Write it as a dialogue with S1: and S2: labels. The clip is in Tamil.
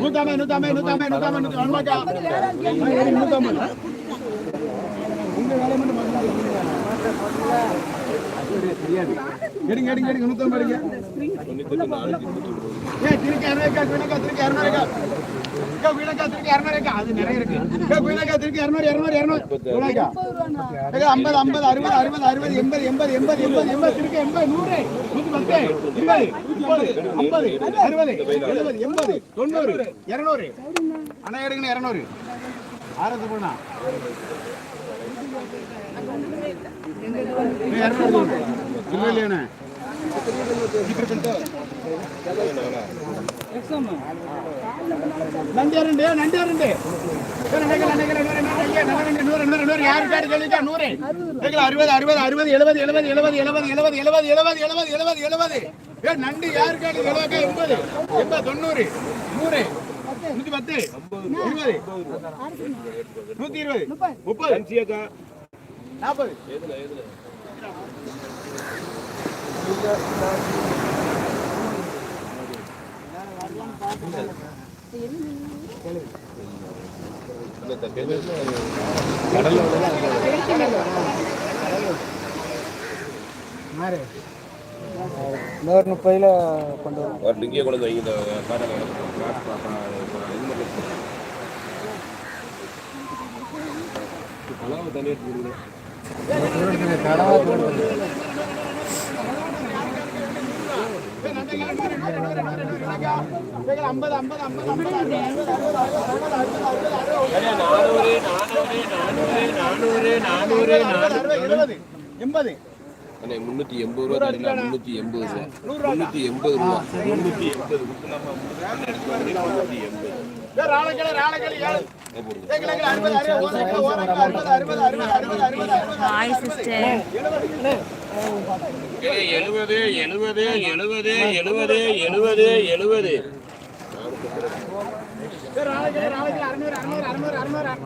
S1: నూతమ్మ నూతమ్మ నూతమ్మ నూతమ్మ నూతమ్మ నూతమ్మ எடுங்க எடுங்க எடுங்க நூத்தம் எடுங்க திருக்கி அறுநூறு திருக்கி அறுநூறு அக்கா, இரநூறுக்கா அது நிறைய இருக்கு. அக்கா, திருக்கி இரநூறு இரநூறு இரநூறு வீணக்கா அக்கா, ஐம்பது ஐம்பது அறுபது அறுபது அறுபது எண்பது எண்பது எண்பது எண்பது எண்பது எண்பது நூறு. நூத்தி பத்து எண்பது முப்பது ஐம்பது அறுபது எழுபது எண்பது தொண்ணூறு இரநூறு. அண்ணா எடுங்கண்ணா இரநூறு. ஆயிரத்து போனா இரநூறு. இல்லை இல்லையாண்ணே நண்டியாருண்டு நண்டியாருண்டு அறுபது அறுபது அறுபது எழுபது எழுபது எழுபது எழுபது எழுபது எழுபது எழுபது எழுபது எழுபது எழுபது ஏ நண்டு யாருக்காடு எழுபது எண்பது எண்பது தொண்ணூறு நூறு நூத்தி பத்து இருபது நூத்தி இருபது முப்பது நாற்பது
S2: நூறு முப்பதில் கொண்டு வரும்
S3: ஒரு டிங்கியை கொண்டு வைங்க இந்த கனவை தண்ணி
S1: எடுத்துக்கிட்டு எண்பது
S3: அண்ணே முந்நூற்றி எண்பது ரூபா தரீங்களா முந்நூற்றி எண்பது ரூபா முந்நூற்றி எண்பது ரூபா முந்நூற்றி எண்பது முந்நூற்றி எண்பது
S4: ஹாய் சிஸ்டர்
S3: எழுபது எழுபது எழுபது எழுபது எழுபது. எழுபது